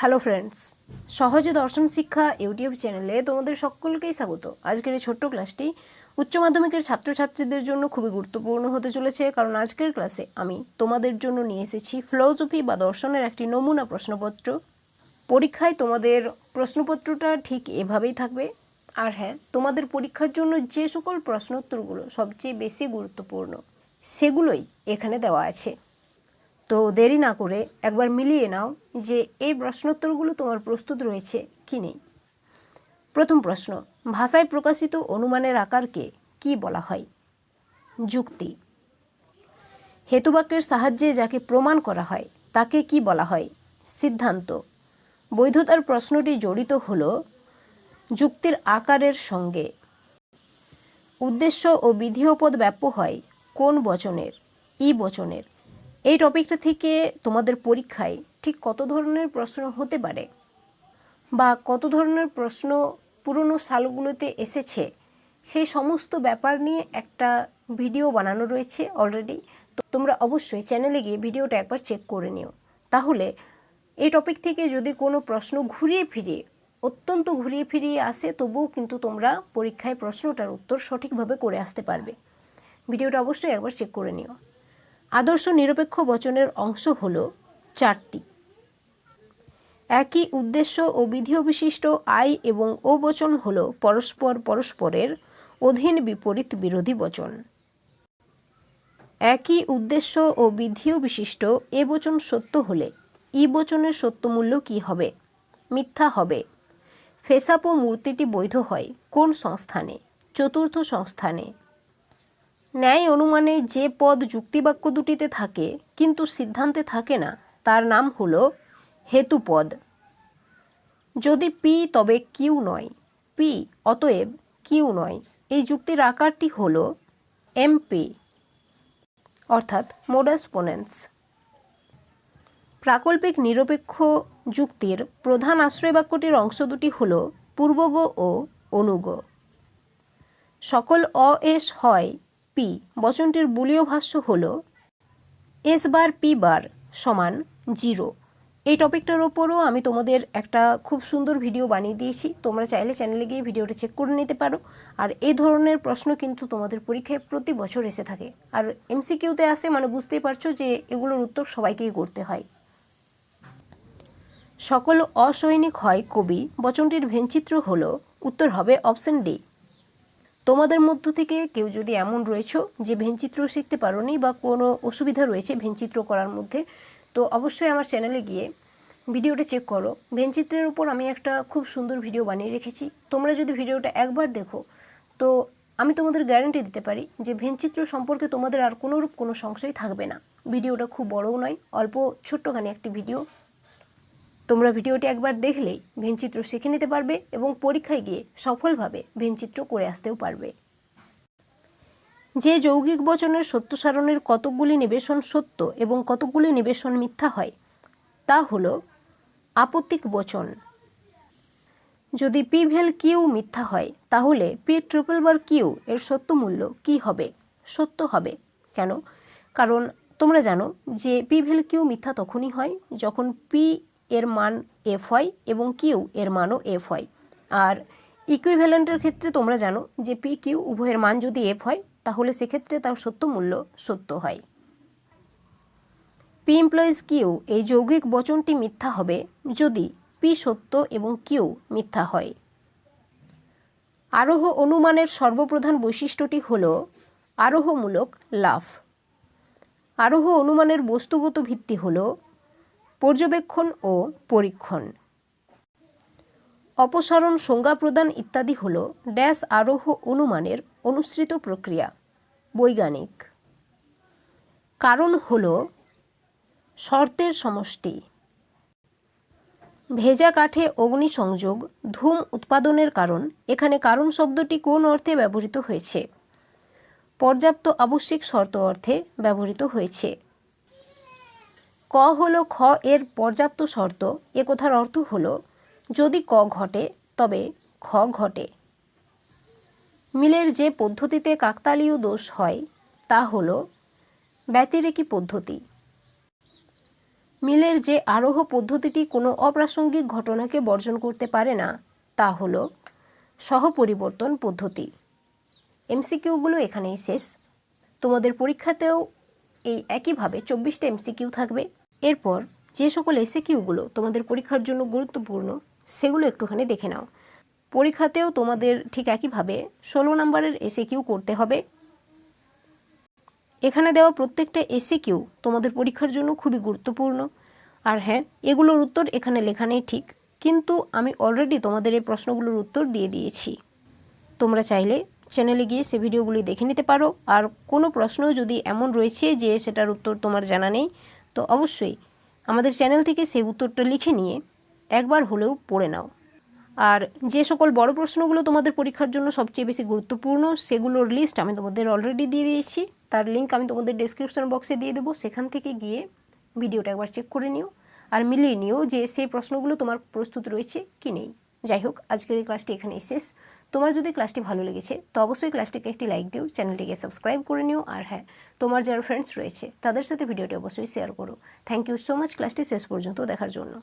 Hello friends সহজে দর্শন শিক্ষা ইউটিউব চ্যানেলে তোমাদের সকলকেই স্বাগত। আজকের এই ছোট্ট ক্লাসটি উচ্চ মাধ্যমিকের ছাত্রছাত্রীদের জন্য খুবই গুরুত্বপূর্ণ হতে চলেছে, কারণ আজকের ক্লাসে আমি তোমাদের জন্য নিয়ে এসেছি ফিলোসফি বা দর্শনের একটি নমুনা প্রশ্নপত্র। পরীক্ষায় তোমাদের প্রশ্নপত্রটা ঠিক এভাবেই থাকবে। আর হ্যাঁ তোমাদের পরীক্ষার জন্য যে সকল প্রশ্নোত্তরগুলো সবচেয়ে বেশি গুরুত্বপূর্ণ, সেগুলোই এখানে দেওয়া আছে। তো দেরি না করে একবার মিলিয়ে নাও যে এই প্রশ্নোত্তরগুলো তোমার প্রস্তুত রয়েছে কি নেই। প্রথম প্রশ্ন, ভাষায় প্রকাশিত অনুমানের আকারকে কি বলা হয়? যুক্তি, হেতুবাক্যের সাহায্যে যাকে প্রমাণ করা হয় তাকে কি বলা হয়? সিদ্ধান্ত, বৈধতার প্রশ্নটি জড়িত হল যুক্তির আকারের সঙ্গে। উদ্দেশ্য ও বিধিপদ ব্যাপ্য হয় কোন বচনের? ই বচনের। এই টপিকটা থেকে তোমাদের পরীক্ষায় ঠিক কত ধরনের প্রশ্ন হতে পারে? বা কত ধরনের প্রশ্ন পুরনো সালগুলোতে এসেছে? সেই সমস্ত ব্যাপার নিয়ে একটা ভিডিও বানানো রয়েছে অলরেডি তো তোমরা অবশ্যই চ্যানেলে গিয়ে ভিডিওটা একবার চেক করে নিও। তাহলে এই টপিক থেকে যদি কোনো প্রশ্ন ঘুরিয়ে ফিরিয়ে, অত্যন্ত ঘুরিয়ে ফিরিয়ে আসে, তবুও কিন্তু তোমরা পরীক্ষায় প্রশ্নটার উত্তর সঠিকভাবে করে আসতে পারবে। ভিডিওটা অবশ্যই একবার চেক করে নিও। আদর্শ নিরপেক্ষ বচনের অংশ হল চারটি। একই উদ্দেশ্য ও বিধি বিশিষ্ট আই এবং ও বচন হল পরস্পর পরস্পরের অধীন বিপরীত বিরোধী বচন। একই উদ্দেশ্য ও বিধিও বিশিষ্ট এ বচন সত্য হলে ই বচনের সত্য মূল্য কী হবে? মিথ্যা হবে। ফেসাপো মূর্তিটি বৈধ হয় কোন সংস্থানে? চতুর্থ সংস্থানে ন্যায় অনুমানে যে পদ যুক্তিবাক্য দুটিতে থাকে, কিন্তু সিদ্ধান্তে থাকে না, তার নাম হল হেতুপদ। যদি পি তবে কিউ নয়। পি অতএব কিউ নয়। এই যুক্তির আকারটি হল এমপি অর্থাৎ মোডাস পোনেন্স প্রাকল্পিক নিরপেক্ষ যুক্তির প্রধান আশ্রয় বাক্যটির অংশ দুটি হল পূর্বগ ও অনুগ। সকল অ এস হয় পি, বচনটির বুলীয় ভাষ্য হল, এস বার পি বার সমান জিরো। এই টপিকটার ওপরও আমি তোমাদের একটা খুব সুন্দর ভিডিও বানিয়ে দিয়েছি। তোমরা চাইলে চ্যানেলে গিয়ে ভিডিওটা চেক করে নিতে পারো। আর এই ধরনের প্রশ্ন কিন্তু তোমাদের পরীক্ষায় প্রতি বছর এসে থাকে। আর এমসিকিউতে আসে মানে বুঝতেই পারছ যে এগুলোর উত্তর সবাইকেই করতে হয়। সকল অসৈনিক হয় কবি। বচনটির ভেনচিত্র হল, উত্তর হবে অপশন ডি। তোমাদের মধ্য থেকে কেউ যদি এমন রয়েছে যে ভেনচিত্র শিখতে পারোনি বা কোনো অসুবিধা রয়েছে ভেনচিত্র করার মধ্যে, তো অবশ্যই আমার চ্যানেলে গিয়ে ভিডিওটা চেক করো। ভেনচিত্রের উপর আমি একটা খুব সুন্দর ভিডিও বানিয়ে রেখেছি। তোমরা যদি ভিডিওটা একবার দেখো, তো আমি তোমাদের গ্যারান্টি দিতে পারি যে ভেনচিত্র সম্পর্কে তোমাদের আর কোনোরূপ কোনো সংশয় থাকবে না। ভিডিওটা খুব বড়ও নয়, অল্প ছোট্টখানি একটি ভিডিও তোমরা ভিডিওটি একবার দেখলেই ভেনচিত্র শিখে নিতে পারবে এবং পরীক্ষায় গিয়ে সফলভাবে ভেনচিত্র করে আসতেও পারবে। যে যৌগিক বচনের সত্য সারণের কতকগুলি নিবেশন সত্য এবং কতকগুলি নিবেশন মিথ্যা হয়, তা হল আপত্তিক বচন। যদি পি ভেল কিউ মিথ্যা হয়, তাহলে পি ট্রিপল বার কিউ এর সত্য মূল্য কি হবে? সত্য হবে। কেন? কারণ তোমরা জানো যে পি ভেল কিউ মিথ্যা তখনই হয় যখন পি এর মান এফ হয় এবং কিউ এর মানও এফ হয়। আর ইকুইভ্যালেন্টের ক্ষেত্রে তোমরা জানো যে পি কিউ উভয়ের মান যদি এফ হয়, তাহলে সেক্ষেত্রে তার সত্য মূল্য সত্য হয়। পি এমপ্লয়িজ কিউ এই যৌগিক বচনটি মিথ্যা হবে যদি পি সত্য এবং কিউ মিথ্যা হয়। আরোহ অনুমানের সর্বপ্রধান বৈশিষ্ট্যটি হল আরোহমূলক লাভ আরোহ অনুমানের বস্তুগত ভিত্তি হল পর্যবেক্ষণ ও পরীক্ষণ। অপসারণ সংজ্ঞা প্রদান ইত্যাদি হল ড্যাশ আরোহ অনুমানের অনুসৃত প্রক্রিয়া, বৈজ্ঞানিক। কারণ হল শর্তের সমষ্টি। ভেজা কাঠে অগ্নিসংযোগ, ধূম উৎপাদনের কারণ, এখানে কারণ শব্দটি কোন অর্থে ব্যবহৃত হয়েছে? পর্যাপ্ত আবশ্যিক শর্ত অর্থে ব্যবহৃত হয়েছে। ক হল খ এর পর্যাপ্ত শর্ত, এ কথার অর্থ হল, যদি ক ঘটে, তবে খ ঘটে। মিলের যে পদ্ধতিতে কাকতালীয় দোষ হয়, তা হল ব্যতিরেকি পদ্ধতি। মিলের যে আরোহ পদ্ধতিটি কোনো অপ্রাসঙ্গিক ঘটনাকে বর্জন করতে পারে না, তা হল সহপরিবর্তন পদ্ধতি। এমসিকিউগুলো এখানেই শেষ। তোমাদের পরীক্ষাতেও এই একইভাবে চব্বিশটা এমসিকিউ থাকবে। এরপর যে সকল এসিকিউগুলো তোমাদের পরীক্ষার জন্য গুরুত্বপূর্ণ, সেগুলো একটুখানি দেখে নাও। পরীক্ষাতেও তোমাদের ঠিক একইভাবে ষোলো নম্বরের এসিকিউ করতে হবে। এখানে দেওয়া প্রত্যেকটা এসে কিউ তোমাদের পরীক্ষার জন্য খুবই গুরুত্বপূর্ণ। আর হ্যাঁ এগুলোর উত্তর এখানে লেখা নেই ঠিক, কিন্তু আমি অলরেডি তোমাদের এই প্রশ্নগুলোর উত্তর দিয়ে দিয়েছি। তোমরা চাইলে চ্যানেলে গিয়ে সে ভিডিওগুলি দেখে নিতে পারো। আর কোনো প্রশ্ন যদি এমন রয়েছে যে সেটার উত্তর তোমার জানা নেই তো অবশ্যই, আমাদের চ্যানেল থেকে সেই উত্তরটা লিখে নিয়ে একবার হলেও পড়ে নাও। আর যে সকল বড় প্রশ্নগুলো তোমাদের পরীক্ষার জন্য সবচেয়ে বেশি গুরুত্বপূর্ণ, সেগুলোর লিস্ট আমি তোমাদের অলরেডি দিয়ে দিয়েছি। তার লিঙ্ক আমি তোমাদের ডেসক্রিপশন বক্সে দিয়ে দেবো। সেখান থেকে গিয়ে ভিডিওটা একবার চেক করে নিও। আর মিলিয়ে নিও যে সেই প্রশ্নগুলো তোমার প্রস্তুত রয়েছে কি নেই। যাই হোক, আজকের এই ক্লাসটি এখানেই শেষ। তোমার যদি ক্লাসটি ভালো লেগেছে, তো অবশ্যই ক্লাসটিকে একটি লাইক দিও চ্যানেলটিকে সাবস্ক্রাইব করে নিও, আর হ্যাঁ তোমার যারা ফ্রেন্ডস রয়েছে, তাদের সাথে ভিডিওটি অবশ্যই শেয়ার করো। থ্যাংক ইউ সো মাচ ক্লাসটি শেষ পর্যন্ত দেখার জন্য।